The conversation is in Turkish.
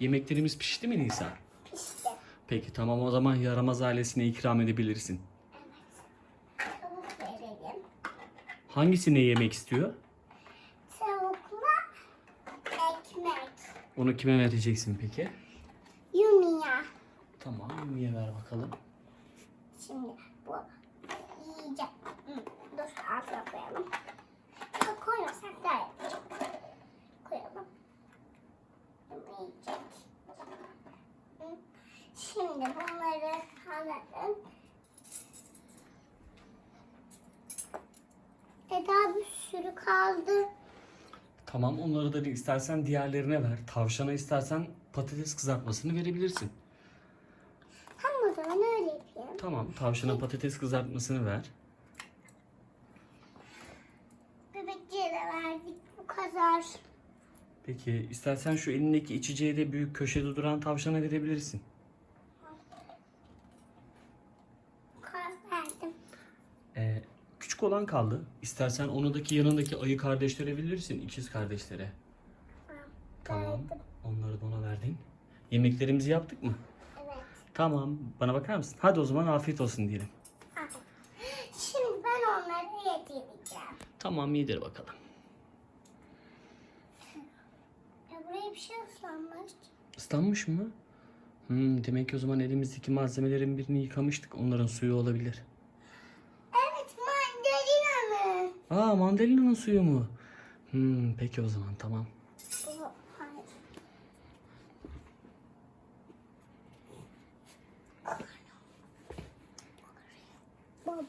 Yemeklerimiz pişti mi Nisa? İşte. Peki tamam o zaman yaramaz ailesine ikram edebilirsin. Tavuk verelim. Hangisini yemek istiyor? Tavukla ekmek. Onu kime vereceksin peki? Yumiya. Tamam niye ver bakalım. Şimdi bu yiyecek. Dur altına koyalım. Daha yapacak. Koyalım. Bunu yiyecek. Şimdi bunları alalım. Eda bir sürü kaldı. Tamam onları da istersen diğerlerine ver. Tavşana istersen patates kızartmasını verebilirsin. Tamam o zaman öyle yapayım. Tamam tavşana patates kızartmasını ver. Bebekçiye de verdik bu kadar. Peki istersen şu elindeki içeceği de büyük köşede duran tavşana verebilirsin. Bu verdim. Ee, küçük olan kaldı. İstersen onudaki yanındaki ayı kardeşlere verirsin. ikiz kardeşlere. Tamam. Onları da ona verdin. Yemeklerimizi yaptık mı? Evet. Tamam. Bana bakar mısın? Hadi o zaman afiyet olsun diyelim. Şimdi ben onları yedireceğim. Tamam yedir bakalım. Ya buraya bir şey ıslanmış. Islanmış mı? Hmm, demek ki o zaman elimizdeki malzemelerin birini yıkamıştık. Onların suyu olabilir. Evet mandalina mı? Aa mandalina'nın suyu mu? Hmm, peki o zaman tamam. Baba.